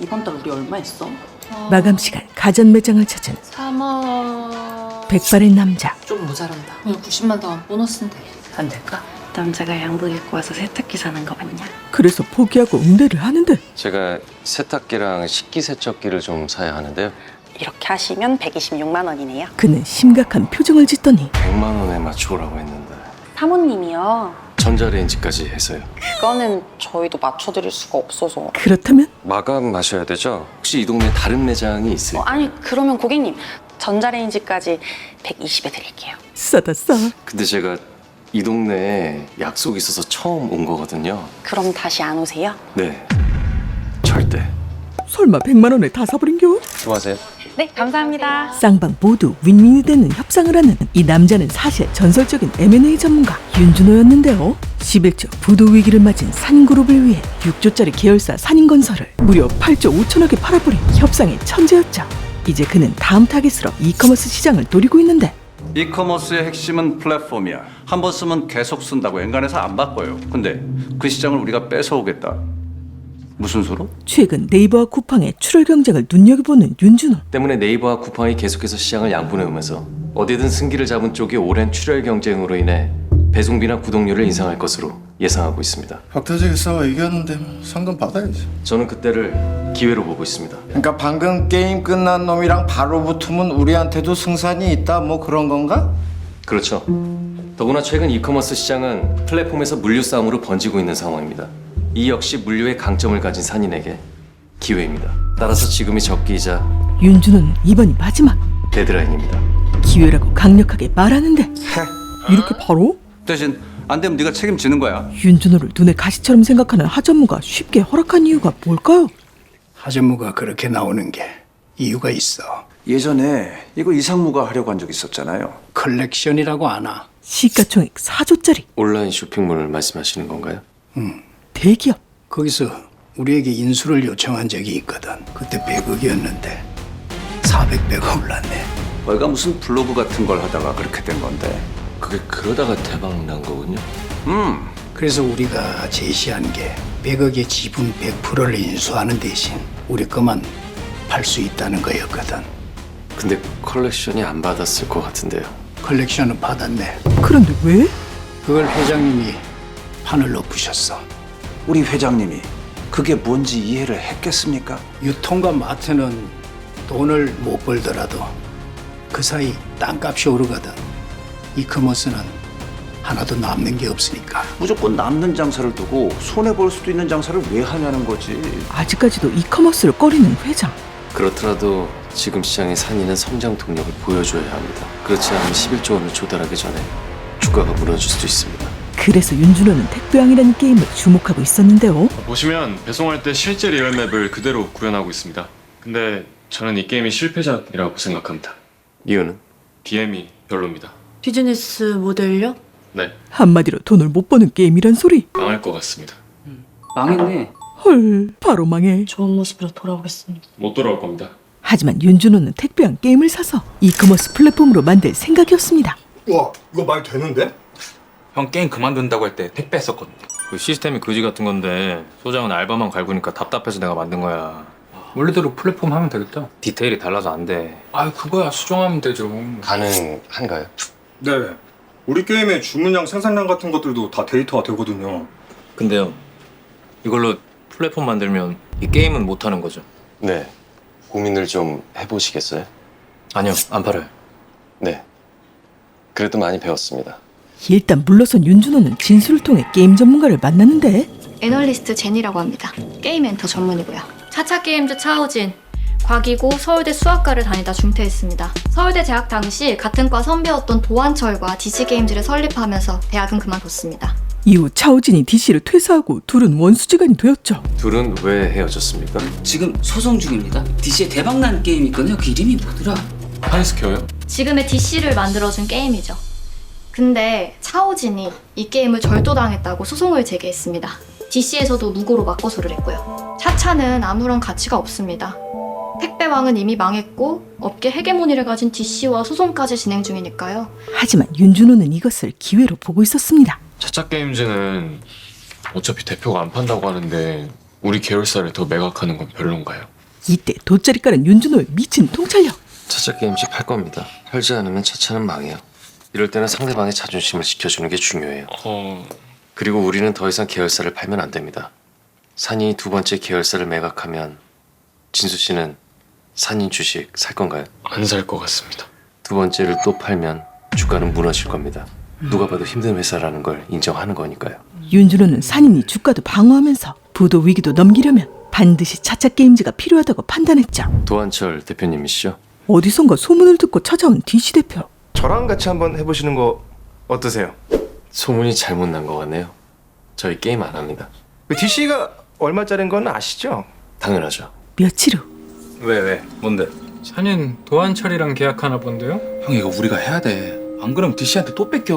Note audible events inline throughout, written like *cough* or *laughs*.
이번 달 우리 얼마 했어? 마감 시간 가전 매장을 찾은 3억 백발의 남자 좀 모자란다 오늘 90만 더 보너스인데 안 될까? 남자가 양복 입고 와서 세탁기 사는 거 맞냐? 그래서 포기하고 응대를 하는데 제가 세탁기랑 식기세척기를 좀 사야 하는데요. 이렇게 하시면 126만 원이네요. 그는 심각한 표정을 짓더니 100만 원에 맞춰오라고 했는데 사모님이요. 전자레인지까지 해서요. 그거는 저희도 맞춰드릴 수가 없어서. 그렇다면 마감하셔야 되죠? 혹시 이 동네 다른 매장이 어, 있을까요? 아니 그러면 고객님 전자레인지까지 120에 드릴게요. 싸다 싸 근데 제가 이 동네에 약속이 있어서 처음 온 거거든요. 그럼 다시 안 오세요? 네. 절대. 설마 100만 원에 다 사버린겨? 수고하세요. 네 감사합니다. 쌍방 모두 윈윈이 되는 협상을 하는 이 남자는 사실 전설적인 M&A 전문가 윤준호였는데요. 11조 부도 위기를 맞은 산그룹을 위해 6조짜리 계열사 산인건설을 무려 8조 5천억에 팔아버린 협상의 천재였죠. 이제 그는 다음 타깃으로 이커머스 시장을 노리고 있는데 이커머스의 핵심은 플랫폼이야. 한 번 쓰면 계속 쓴다고 엔간해서 안 바꿔요. 근데 그 시장을 우리가 뺏어오겠다. 무슨 소로? 최근 네이버와 쿠팡의 출혈 경쟁을 눈여겨보는 윤준호. 때문에 네이버와 쿠팡이 계속해서 시장을 양분해오면서 어디든 승기를 잡은 쪽이 오랜 출혈 경쟁으로 인해 배송비나 구독료를 인상할 것으로 예상하고 있습니다. 싸워 이겼는데 뭐 상금 받아야지. 저는 그때를 기회로 보고 있습니다. 그러니까 방금 게임 끝난 놈이랑 바로 붙으면 우리한테도 승산이 있다 뭐 그런 건가? 그렇죠. 더구나 최근 이커머스 시장은 플랫폼에서 물류 싸움으로 번지고 있는 상황입니다. 이 역시 물류의 강점을 가진 산인에게 기회입니다. 따라서 지금이 적기이자 윤준호는 이번이 마지막 데드라인입니다. 기회라고 강력하게 말하는데 해. 이렇게 바로? 대신 안 되면 네가 책임지는 거야. 윤준호를 눈에 가시처럼 생각하는 하전무가 쉽게 허락한 이유가 뭘까요? 하전무가 그렇게 나오는 게 이유가 있어. 예전에 이거 이상무가 하려고 한 적 있었잖아요. 컬렉션이라고 아나. 시가총액 4조짜리 온라인 쇼핑몰을 말씀하시는 건가요? 대기업 거기서 우리에게 인수를 요청한 적이 있거든. 그때 100억이었는데 400배가 올랐네. 너희가 무슨 블로그 같은 걸 하다가 그렇게 된 건데. 그게 그러다가 대박 난 거군요. 음, 그래서 우리가 제시한 게 100억의 지분 100%를 인수하는 대신 우리 것만 팔 수 있다는 거였거든. 근데 컬렉션이 안 받았을 것 같은데요. 컬렉션은 받았네. 그런데 왜? 그걸 회장님이 판을 높으셨어. 우리 회장님이 그게 뭔지 이해를 했겠습니까? 유통과 마트는 돈을 못 벌더라도 그 사이 땅값이 오르거든. 이커머스는 하나도 남는 게 없으니까. 무조건 남는 장사를 두고 손해 볼 수도 있는 장사를 왜 하냐는 거지. 아직까지도 이커머스를 꺼리는 회장 그렇더라도 지금 시장의 산인은 성장 동력을 보여줘야 합니다. 그렇지 않으면 11조 원을 조달하기 전에 주가가 무너질 수도 있습니다. 그래서 윤준호는 택배왕이라는 게임을 주목하고 있었는데요 보시면 배송할 때 실제 리얼맵을 그대로 구현하고 있습니다. 근데 저는 이 게임이 실패작이라고 생각합니다. 이유는 DM이 별로입니다. 비즈니스 모델요? 네, 한마디로 돈을 못 버는 게임이란 소리 망할 것 같습니다. 망했네. 헐 바로 망해 좋은 모습으로 돌아오겠습니다 못 돌아올 겁니다. 하지만 윤준호는 택배왕 게임을 사서 이커머스 플랫폼으로 만들 생각이었습니다 와 이거 말 되는데? 형 게임 그만둔다고 할 때 택배 했었거든요. 그 시스템이 거지 같은 건데 소장은 알바만 갈구니까 답답해서 내가 만든 거야. 원래대로 플랫폼 하면 되겠다. 디테일이 달라서 안 돼. 아 그거야 수정하면 되죠. 가능한가요? 네. 우리 게임의 주문량 생산량 같은 것들도 다 데이터가 되거든요. 근데요 이걸로 플랫폼 만들면 이 게임은 못 하는 거죠. 네. 고민을 좀 해보시겠어요? 아니요 안 팔아요. 네. 그래도 많이 배웠습니다. 일단 물러선 윤준호는 진수를 통해 게임 전문가를 만났는데 애널리스트 제니라고 합니다. 게임 엔터 전문이고요. 차차 게임즈 차우진. 과기고 서울대 수학과를 다니다 중퇴했습니다. 서울대 재학 당시 같은 과 선배였던 도한철과 DC 게임즈를 설립하면서 대학은 그만뒀습니다. 이후 차오진이 DC를 퇴사하고 둘은 원수지간이 되었죠 둘은 왜 헤어졌습니까? 지금 소송 중입니다. DC에 대박난 게임이 있거든요. 그 이름이 뭐더라? 하이스퀘어요? 지금의 DC를 만들어준 게임이죠. 근데 차오진이 이 게임을 절도당했다고 소송을 제기했습니다. DC에서도 무고로 맞고소를 했고요. 차차는 아무런 가치가 없습니다. 택배왕은 이미 망했고 업계 헤게모니를 가진 DC와 소송까지 진행 중이니까요. 하지만 윤준호는 이것을 기회로 보고 있었습니다 차차 게임즈는 어차피 대표가 안 판다고 하는데 우리 계열사를 더 매각하는 건 별론가요? 이때 돗자리 깔은 윤준호의 미친 통찰력. 차차 게임식 할 겁니다. 팔지 않으면 차차는 망해요. 이럴 때는 상대방의 자존심을 지켜주는 게 중요해요. 어... 그리고 우리는 더 이상 계열사를 팔면 안 됩니다. 산이 두 번째 계열사를 매각하면 진수 씨는 산인 주식 살 건가요? 안 살 것 같습니다. 두 번째를 또 팔면 주가는 무너질 겁니다. 누가 봐도 힘든 회사라는 걸 인정하는 거니까요. 윤준호는 산인이 주가도 방어하면서 부도 위기도 넘기려면 반드시 차차 게임즈가 필요하다고 판단했죠. 도한철 대표님이시죠? 어디선가 소문을 듣고 찾아온 DC 대표. 저랑 같이 한번 해보시는 거 어떠세요? 소문이 잘못 난 것 같네요. 저희 게임 안 합니다. 그 DC가 얼마짜린 건 아시죠? 당연하죠. 며칠 후 왜 왜? 뭔데? 샤닌 도한철이랑 계약하나 본데요? 형 이거 우리가 해야 돼. 안 그러면 DC한테 또 뺏겨.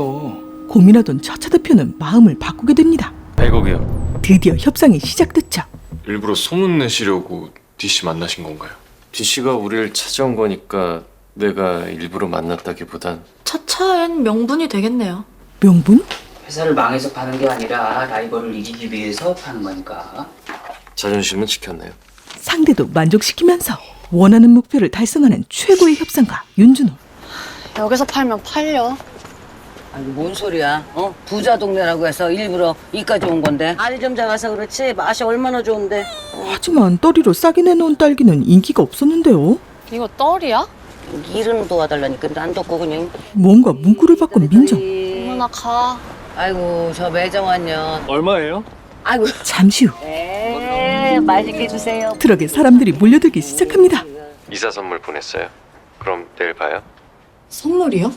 고민하던 차차 대표는 마음을 바꾸게 됩니다. 100억이요. 드디어 협상이 시작됐죠. 일부러 소문 내시려고 DC 만나신 건가요? DC가 우리를 찾아온 거니까 내가 일부러 만났다기보단 차차엔 명분이 되겠네요. 명분? 회사를 망해서 파는 게 아니라 라이벌을 이기기 위해서 파는 거니까. 자존심은 지켰네요. 상대도 만족시키면서 원하는 목표를 달성하는 최고의 협상가 윤준호. 여기서 팔면 팔려. 아니 뭔 소리야? 어? 부자 동네라고 해서 일부러 이까지 온 건데 알이 좀 작아서 그렇지 맛이 얼마나 좋은데 하지만 떠리로 싸게 내놓은 딸기는 인기가 없었는데요. 이거 떨이야? 일은 도와달라니까 난 뒀고 그냥 뭔가 문구를 바꾼 민정. 어머나 가. 아이고 저 매정한 년 얼마예요? 아이고 잠시 후에 맛있게 주세요 트럭에 사람들이 몰려들기 시작합니다. 이사 선물 보냈어요. 그럼 내일 봐요. 선물이요?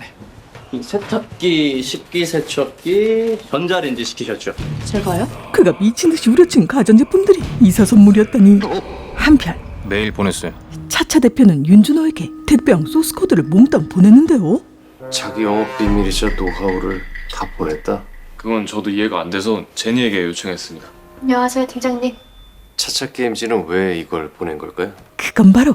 세탁기, 식기 세척기, 전자레인지 시키셨죠? 제가요? 그가 미친 듯이 우려친 가전제품들이 이사 선물이었다니. 한편 메일 보냈어요. 차차 대표는 윤준호에게 택배왕 소스 코드를 몽땅 보냈는데요. 자기 영업 비밀이자 노하우를 다 보냈다. 그건 저도 이해가 안 돼서 제니에게 요청했습니다. 안녕하세요, 팀장님. 차차 게임즈는 왜 이걸 보낸 걸까요? 그건 바로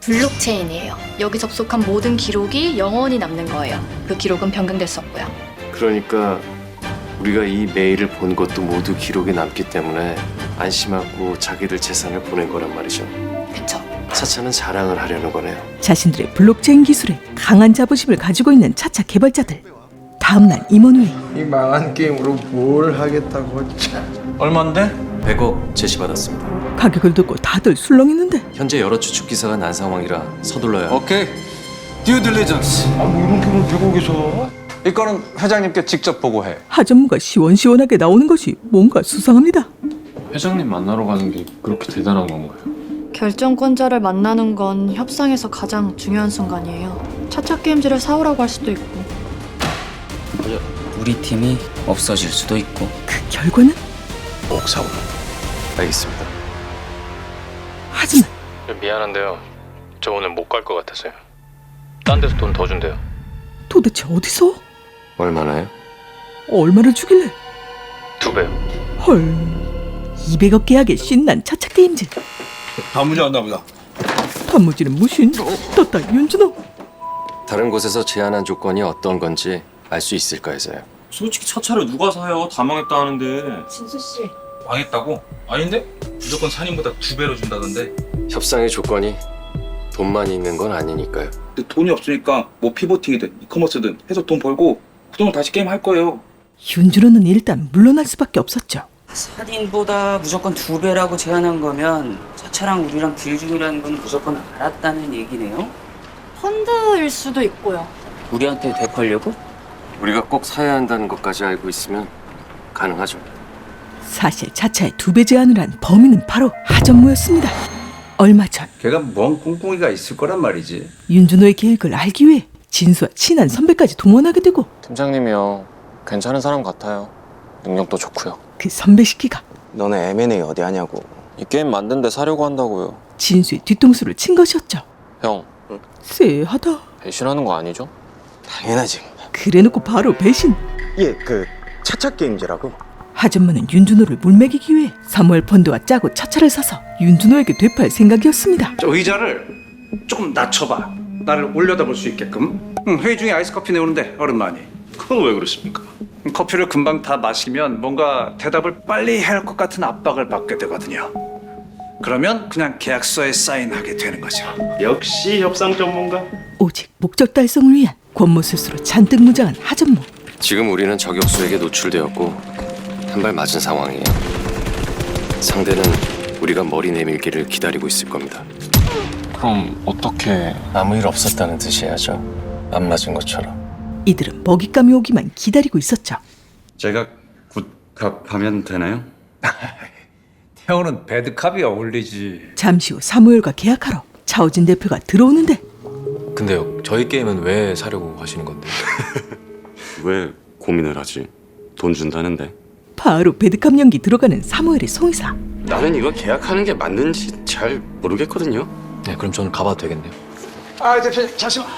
블록체인이에요. 여기 접속한 모든 기록이 영원히 남는 거예요. 그 기록은 변경될 수 없고요. 그러니까 우리가 이 메일을 본 것도 모두 기록에 남기 때문에 안심하고 자기들 재산을 보낸 거란 말이죠. 차차는 자랑을 하려는 거네요. 자신들의 블록체인 기술에 강한 자부심을 가지고 있는 차차 개발자들. 다음 날 임원회의. 이 망한 게임으로 뭘 하겠다고 참. 얼마인데? 100억 제시받았습니다. 가격을 듣고 다들 술렁이는데 현재 여러 추측 기사가 난 상황이라 서둘러야 오케이. 듀 딜리전스. 아뭐 이런 게임을 대국에서 이거는 회장님께 직접 보고해. 하전무가 시원시원하게 나오는 것이 뭔가 수상합니다. 회장님 만나러 가는 게 그렇게 대단한 건가요? 결정권자를 만나는 건 협상에서 가장 중요한 순간이에요. 차차 게임즈를 사오라고 할 수도 있고. 우리 팀이 없어질 수도 있고. 그 결과는 꼭 사오라. 알겠습니다. 하지만 미안한데요. 저 오늘 못 갈 것 같아서요. 딴 데서 돈 더 준대요. 도대체 어디서 얼마나요? 얼마를 주길래 두 배요. 헐 200억 계약에 신난 차차 게임즈 단무지 왔나 보다. 단무지는 무신 떴다 윤준호 다른 곳에서 제안한 조건이 어떤 건지 알 수 있을까 해서요. 솔직히 차차를 누가 사요? 다 망했다 하는데. 진수 씨. 망했다고? 아닌데? 무조건 산인보다 두 배로 준다던데. 협상의 조건이 돈만 있는 건 아니니까요. 근데 돈이 없으니까 뭐 피보팅이든 이커머스든 해서 돈 벌고 그 돈으로 다시 게임 할 거예요. 윤준호는 일단 물러날 수밖에 없었죠 산인보다 무조건 두 배라고 제안한 거면 차차랑 우리랑 딜 중이라는 건 무조건 알았다는 얘기네요. 펀드일 수도 있고요. 우리한테 되팔려고? 우리가 꼭 사야 한다는 것까지 알고 있으면 가능하죠. 사실 차차의 두 배 제안을 한 범인은 바로 하전무였습니다 얼마 전 걔가 뭔 꿍꿍이가 있을 거란 말이지. 윤준호의 계획을 알기 위해 진수와 친한 선배까지 동원하게 되고 팀장님이요. 괜찮은 사람 같아요. 능력도 좋고요. 그 선배 시키가 너네 M&A 어디 하냐고. 이 게임 만든 데 사려고 한다고요. 진수의 뒤통수를 친 것이었죠 형, 쎄하다 배신하는 거 아니죠? 당연하지. 그래놓고 바로 배신 예, 그 차차 게임즈라고. 하전무는 윤준호를 물먹이기 위해 사무엘 펀드와 짜고 차차를 사서 윤준호에게 되팔 생각이었습니다 저 의자를 조금 낮춰봐. 나를 올려다볼 수 있게끔. 응, 회의 중에 아이스 커피 내오는데 얼음 많이. 그건 왜 그러십니까? 커피를 금방 다 마시면 뭔가 대답을 빨리 해야 할 것 같은 압박을 받게 되거든요. 그러면 그냥 계약서에 사인하게 되는 거죠. 역시 협상 전문가. 오직 목적 달성을 위한 권모술수로 잔뜩 무장한 하전모 지금 우리는 저격수에게 노출되었고 한 발 맞은 상황이에요. 상대는 우리가 머리 내밀기를 기다리고 있을 겁니다. 그럼 어떻게 아무 일 없었다는 듯이 해야죠. 안 맞은 것처럼. 이들은 먹잇감이 오기만 기다리고 있었죠 제가 굿캅하면 되나요? *laughs* 태호는 배드캅이 어울리지. 잠시 후 사무엘과 계약하러 차오진 대표가 들어오는데 근데요 저희 게임은 왜 사려고 하시는 건데? *laughs* 왜 고민을 하지? 돈 준다는데. 바로 배드감 연기 들어가는 사무엘의 송이사 나는 이거 계약하는 게 맞는지 잘 모르겠거든요. 네 그럼 저는 가봐도 되겠네요 아 대표님 잠시만.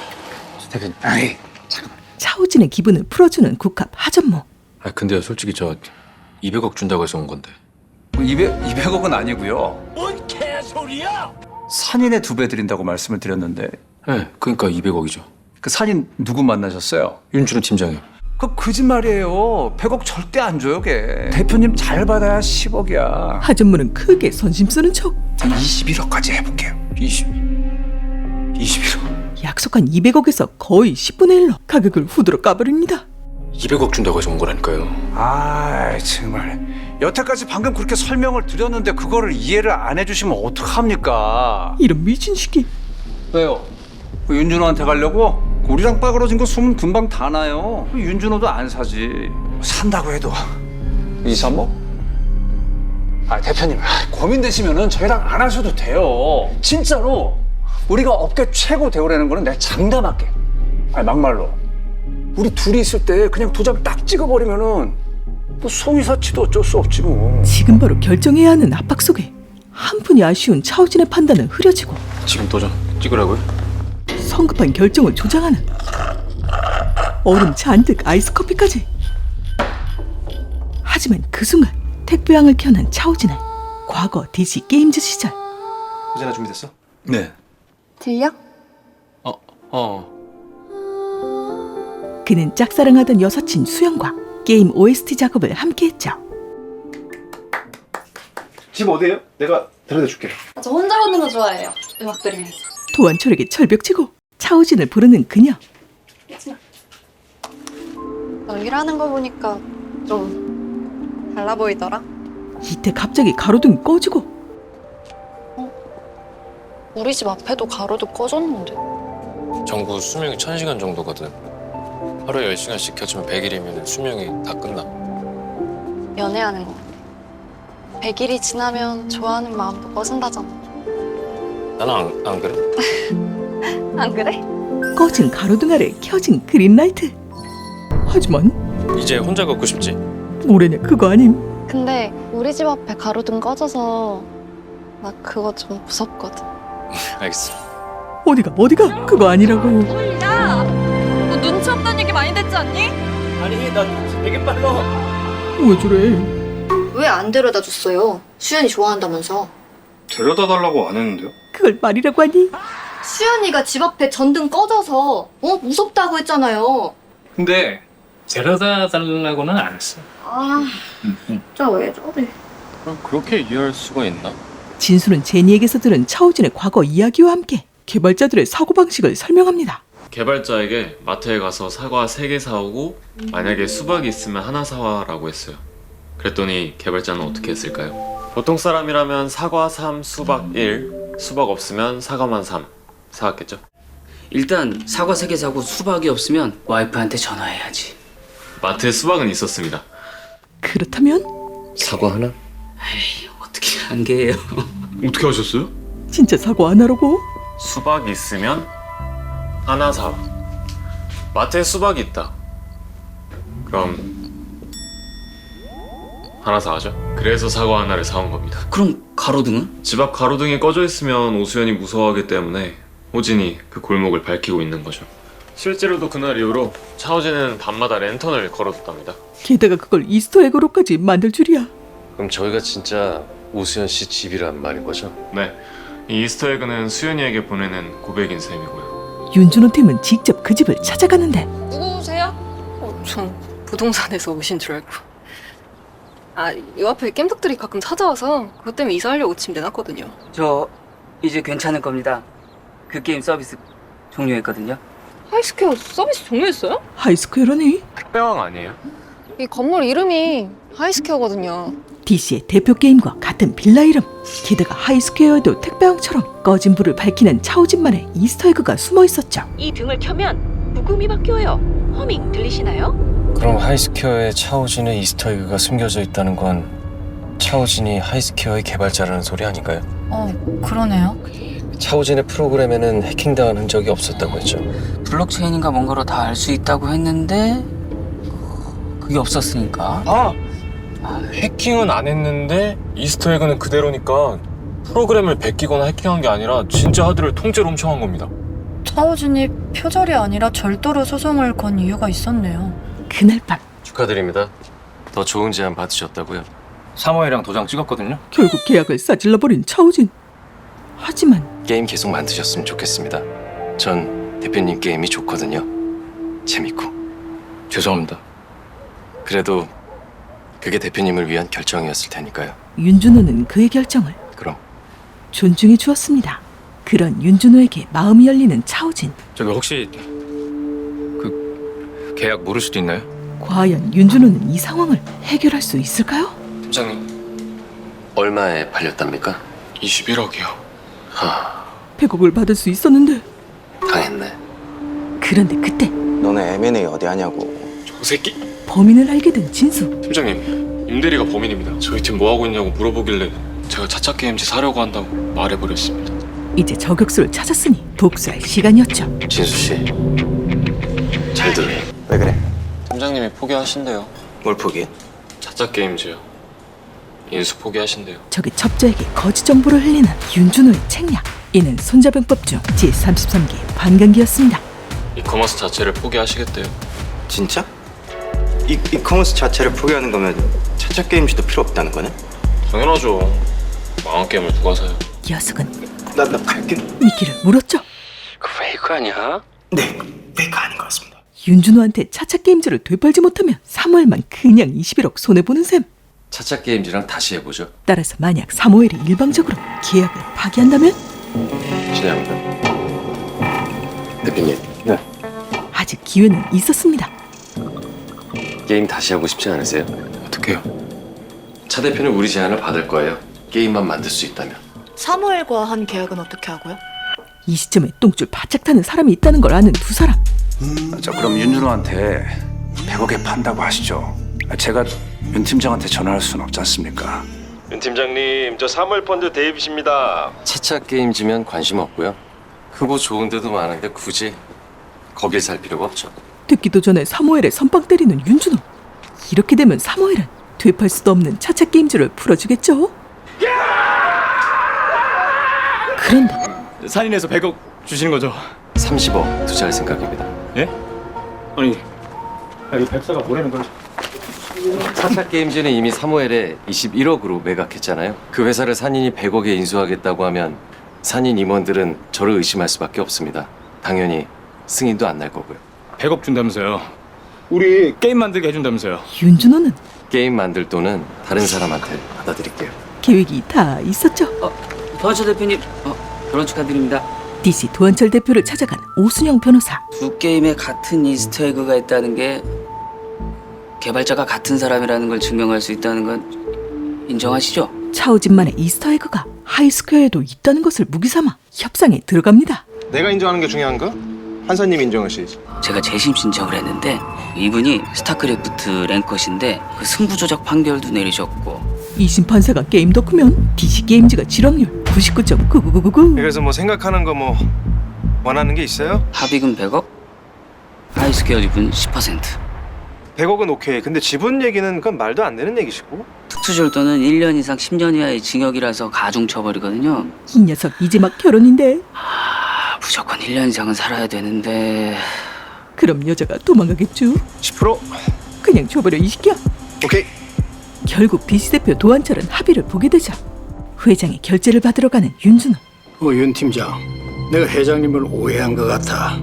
대표님. 아이. 차오진의 기분을 풀어주는 국합 하전모 아 근데요 솔직히 저 200억 준다고 해서 온 건데 200 200억은 아니고요. 뭔 개소리야? 산인의 두 배 드린다고 말씀을 드렸는데 네 그러니까 200억이죠 그 산인 누구 만나셨어요? 윤준호 팀장이요 그 거짓말이에요. 100억 절대 안 줘요, 걔. 대표님 잘 받아야 10억이야. 하전모는 크게 선심 쓰는 척 21억까지 해볼게요. 20 21억 약속한 200억에서 거의 10분의 1로 가격을 후드로 까버립니다 200억 준다고 해서 온 거라니까요 아, 정말. 여태까지 방금 그렇게 설명을 드렸는데 그거를 이해를 안 해주시면 어떡합니까? 이런 미친 시기 왜요? 그 윤준호한테 가려고? 우리랑 빠그러진 거 소문 금방 다 나요. 그 윤준호도 안 사지. 산다고 해도 2, 3억? 아 대표님 아, 고민되시면은 저희랑 안 하셔도 돼요. 진짜로 우리가 업계 최고 대우라는 거는 내가 장담할게. 아니 막말로 우리 둘이 있을 때 그냥 도장 딱 찍어버리면은 뭐 송이사치도 어쩔 수 없지 뭐. 지금 바로 결정해야 하는 압박 속에 한 푼이 아쉬운 차오진의 판단은 흐려지고 지금 도장 찍으라고요? 성급한 결정을 조장하는 얼음 잔뜩 아이스 커피까지 하지만 그 순간 택배왕을 켜는 차오진의 과거 DC 게임즈 시절 호재나 준비됐어? 네. 들려? 어, 어. 그는 짝사랑하던 여사친 수영과 게임 OST 작업을 함께했죠 집 어디에요? 내가 데려다 줄게. 저 혼자 걷는 거 좋아해요. 음악 들으면서. 도안철에게 철벽치고 차오진을 부르는 그녀 너 일하는 거 보니까 좀 달라 보이더라. 이때 갑자기 가로등이 꺼지고 우리 집 앞에도 가로도 꺼졌는데. 정부 수명이 1000시간 정도거든 하루에 10시간씩 켜지면 100일이면 수명이 다 끝나 연애하는 거. 100일이 지나면 좋아하는 마음도 꺼진다잖아. 나는 안, 안 그래 *laughs* 안 그래? 꺼진 가로등 아래 켜진 그린라이트 하지만 이제 혼자 걷고 싶지? 뭐래냐 그거 아님 근데 우리 집 앞에 가로등 꺼져서 나 그거 좀 무섭거든. *laughs* 알겠어 어디가 어디가 그거 아니라고 야! 너 눈치 없다는 얘기 많이 듣지 않니? 왜 저래 왜 안 데려다 줬어요? 수연이 좋아한다면서. 데려다 달라고 안 했는데요? 그걸 말이라고 하니 수연이가 집 앞에 전등 꺼져서 어 무섭다고 했잖아요. 근데 데려다 달라고는 안 했어 아 진짜 왜 저래? 그럼 그렇게 이해할 수가 있나? 진수는 제니에게서 들은 차오진의 과거 이야기와 함께 개발자들의 사고방식을 설명합니다 개발자에게 마트에 가서 사과 3개 사오고 만약에 수박이 있으면 하나 사와라고 했어요. 그랬더니 개발자는 어떻게 했을까요? 보통 사람이라면 사과 3, 수박 1, 수박 없으면 사과만 3 사왔겠죠? 일단 사과 세 개 사고 수박이 없으면 와이프한테 전화해야지. 마트에 수박은 있었습니다. 그렇다면 사과 하나? 어떻게 한 개예요? 어떻게 하셨어요? 진짜 사고 안 하라고? 수박 있으면 하나 사. 마트에 수박이 있다. 그럼 하나 사가죠. 그래서 사과 하나를 사온 겁니다. 그럼 가로등은? 집 앞 가로등이 꺼져 있으면 오수연이 무서워하기 때문에 호진이 그 골목을 밝히고 있는 거죠. 실제로도 그날 이후로 차오진은 밤마다 랜턴을 걸어뒀답니다. 게다가 그걸 이스터 에그로까지 만들 줄이야 그럼 저희가 진짜 오수연 씨 집이란 말인 거죠? 네. 이 이스터에그는 수연이에게 보내는 고백인 셈이고요. 윤준호 팀은 직접 그 집을 찾아가는데 누구세요? 어, 전 부동산에서 오신 줄 알고. 아, 이 앞에 겜덕들이 가끔 찾아와서 그것 때문에 이사하려고 짐 내놨거든요. 저 이제 괜찮을 겁니다. 그 게임 서비스 종료했거든요. 하이스퀘어 서비스 종료했어요? 하이스퀘어라니? 택배왕 아니에요? 이 건물 이름이 하이스퀘어거든요. DC의 대표 게임과 같은 빌라 이름. 게다가 하이스퀘어에도 택배왕처럼 꺼진 불을 밝히는 차오진만의 이스터에그가 숨어 있었죠. 이 등을 켜면 부금이 바뀌어요. 허밍 들리시나요? 그럼 하이스퀘어에 차오진의 이스터에그가 숨겨져 있다는 건 차오진이 하이스퀘어의 개발자라는 소리 아닌가요? 어, 그러네요. 차오진의 프로그램에는 해킹당한 흔적이 없었다고 했죠. 블록체인인가 뭔가로 다 알 수 있다고 했는데 그게 없었으니까. 아! 해킹은 안 했는데 이스터에그는 그대로니까 프로그램을 베끼거나 해킹한 게 아니라 진짜 하드를 통째로 훔쳐간 겁니다. 차오진이 표절이 아니라 절도로 소송을 건 이유가 있었네요. 그날 밤 축하드립니다. 더 좋은 제안 받으셨다고요? 사모예랑 도장 찍었거든요. 결국 계약을 싸질러 버린 차오진. 하지만 게임 계속 만드셨으면 좋겠습니다. 전 대표님 게임이 좋거든요. 재밌고. 죄송합니다. 그래도 그게 대표님을 위한 결정이었을 테니까요. 윤준호는 그의 결정을 그럼 존중해 주었습니다. 그런 윤준호에게 마음이 열리는 차오진. 저기 혹시 그 계약 모를 수도 있나요? 과연 윤준호는 이 상황을 해결할 수 있을까요? 팀장님, 얼마에 팔렸답니까? 21억이요. 하, 100억을 받을 수 있었는데 당했네. 그런데 그때 너네 M&A 어디 하냐고. 저 새끼! 범인을 알게 된 진수. 팀장님, 임대리가 범인입니다. 저희 팀 뭐 하고 있냐고 물어보길래 제가 차차 게임지 사려고 한다고 말해버렸습니다. 이제 저격수를 찾았으니 복수할 시간이었죠. 진수 씨, 잘 들어요. 왜 그래? 팀장님이 포기하신대요. 뭘 포기해? 차차 게임즈요. 인수 포기하신대요. 적의 첩자에게 거짓 정보를 흘리는 윤준호의 책략. 이는 손자병법 중 제33기 반강기였습니다. 이커머스 자체를 포기하시겠대요. 진짜? 이 이 커머스 자체를 포기하는 거면 차차 게임즈도 필요 없다는 거네? 당연하죠. 망한 게임을 누가 사요? 녀석은 나 나 갈게. 미끼를 물었죠. 그 페이크 아니야? 네, 페이크 아닌 것 같습니다. 윤준호한테 차차 게임즈를 되팔지 못하면 3월만 그냥 21억 손해보는 셈. 차차 게임즈랑 다시 해보죠. 따라서 만약 3호엘이 일방적으로 계약을 파기한다면 실례합니다. 대표님, 아직 기회는 있었습니다. 게임 다시 하고 싶지 않으세요? 어떡해요? 차 대표는 우리 제안을 받을 거예요. 게임만 만들 수 있다면. 사무엘과 한 계약은 어떻게 하고요? 이 시점에 똥줄 바짝 타는 사람이 있다는 걸 아는 두 사람. 자 그럼 윤준호한테 100억에 판다고 하시죠. 아, 제가 윤 팀장한테 전화할 수는 없지 않습니까? 윤 팀장님, 저 사물펀드 대입이십니다. 차차 게임즈면 관심 없고요. 크고 좋은 데도 많은데 굳이 거길 살 필요가 없죠. 듣기도 전에 3호엘에 선빵 때리는 윤준호. 이렇게 되면 3호엘은 되팔 수도 없는 차차 게임즈를 풀어주겠죠? 그런데 산인에서 100억 주시는 거죠? 30억 투자할 생각입니다. 예? 아니, 이 백사가 뭐라는 거지? 차차 게임즈는 이미 3호엘에 21억으로 매각했잖아요. 그 회사를 산인이 100억에 인수하겠다고 하면 산인 임원들은 저를 의심할 수밖에 없습니다. 당연히 승인도 안 날 거고요. 100억 준다면서요. 우리 게임 만들게 해준다면서요. 윤준호는 게임 만들 돈은 다른 사람한테 받아드릴게요. 계획이 다 있었죠. 도한철 대표님, 어, 결혼 축하드립니다. DC 도한철 대표를 찾아간 오순영 변호사. 두 게임에 같은 이스터에그가 있다는 게 개발자가 같은 사람이라는 걸 증명할 수 있다는 건 인정하시죠? 차오진만의 이스터에그가 하이스퀘어에도 있다는 것을 무기삼아 협상에 들어갑니다. 내가 인정하는 게 중요한가? 한사님 인정하시지. 제가 재심 신청을 했는데 이분이 스타크래프트 랭커신데 그 승부 조작 판결도 내리셨고 이심 판사가 게임 덕후면 DC 게임즈가 지렁률 99.9999. 그래서 뭐 생각하는 거 뭐 원하는 게 있어요? 합의금 100억, 하이스퀘어 지분 10%. 100억은 오케이. 근데 지분 얘기는 그건 말도 안 되는 얘기시고. 특수절도는 1년 이상 10년 이하의 징역이라서 가중 처벌이거든요. 이 녀석 이제 막 결혼인데 아, 무조건 1년 이상은 살아야 되는데 그럼 여자가 도망가겠죠? 10%? 그냥 줘버려 이 새끼야. 오케이. 결국 DC 대표 도한철은 합의를 보게 되자 회장의 결제를 받으러 가는 윤준호. 어, 윤 팀장, 내가 회장님을 오해한 것 같아.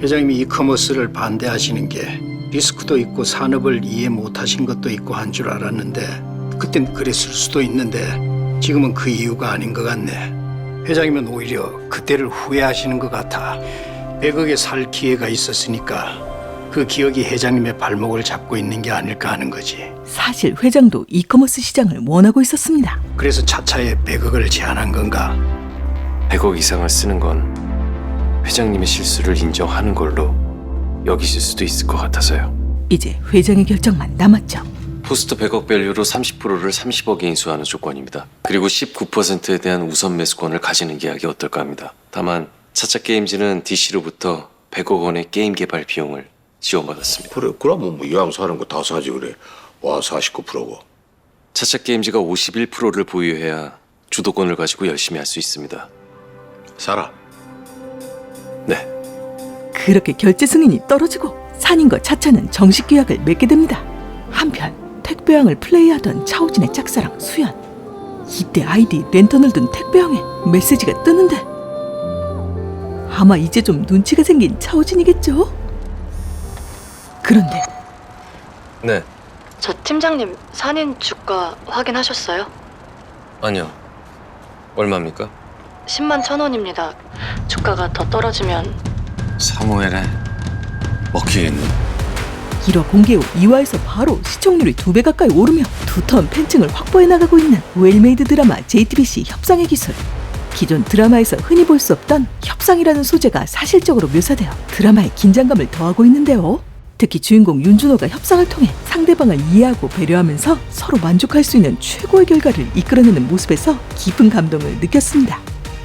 회장님이 이커머스를 반대하시는 게 리스크도 있고 산업을 이해 못하신 것도 있고 한 줄 알았는데 그땐 그랬을 수도 있는데 지금은 그 이유가 아닌 것 같네. 회장이면 오히려 그때를 후회하시는 것 같아. 100억에 살 기회가 있었으니까 그 기억이 회장님의 발목을 잡고 있는 게 아닐까 하는 거지. 사실 회장도 이커머스 시장을 원하고 있었습니다. 그래서 차차에 100억을 제안한 건가? 100억 이상을 쓰는 건 회장님의 실수를 인정하는 걸로 여기실 수도 있을 것 같아서요. 이제 회장의 결정만 남았죠. 포스트 100억 밸류로 30%를 30억에 인수하는 조건입니다. 그리고 19%에 대한 우선 매수권을 가지는 계약이 어떨까 합니다. 다만 차차 게임즈는 DC로부터 100억 원의 게임 개발 비용을 지원받았습니다. 그래 그러면 뭐 이왕 사는 거 다 사지 그래 와 49%고 차차 게임즈가 51%를 보유해야 주도권을 가지고 열심히 할 수 있습니다. 사라 네. 그렇게 결제 승인이 떨어지고 산인과 차차는 정식 계약을 맺게 됩니다. 한편 택배왕을 플레이하던 차오진의 짝사랑 수연. 이때 아이디 랜턴을 든 택배왕에 메시지가 뜨는데 아마 이제 좀 눈치가 생긴 차오진이겠죠? 그런데 네. 저 팀장님 산인 주가 확인하셨어요? 아니요. 얼마입니까? 10만 천 원입니다. 주가가 더 떨어지면 사무엘에 먹히겠네. 1화 공개 후 2화에서 바로 시청률이 두배 가까이 오르며 두터운 팬층을 확보해 나가고 있는 웰메이드 드라마 JTBC 협상의 기술. 기존 드라마에서 흔히 볼 수 없던 협상이라는 소재가 사실적으로 묘사되어 드라마의 긴장감을 더하고 있는데요. 특히 주인공 윤준호가 협상을 통해 상대방을 이해하고 배려하면서 서로 만족할 수 있는 최고의 결과를 이끌어내는 모습에서 깊은 감동을 느꼈습니다.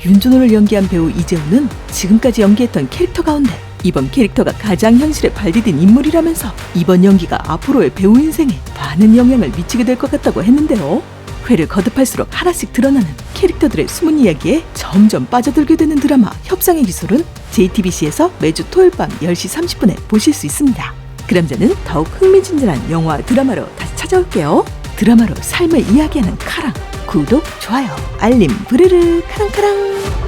윤준호를 연기한 배우 이재훈은 지금까지 연기했던 캐릭터 가운데 이번 캐릭터가 가장 현실에 발디딘 인물이라면서 이번 연기가 앞으로의 배우 인생에 많은 영향을 미치게 될 것 같다고 했는데요. 회를 거듭할수록 하나씩 드러나는 캐릭터들의 숨은 이야기에 점점 빠져들게 되는 드라마 협상의 기술은 JTBC에서 매주 토요일 밤 10시 30분에 보실 수 있습니다. 그럼 저는 더욱 흥미진진한 영화 드라마로 다시 찾아올게요. 드라마로 삶을 이야기하는 카랑 구독, 좋아요, 알림, 부르르 카랑카랑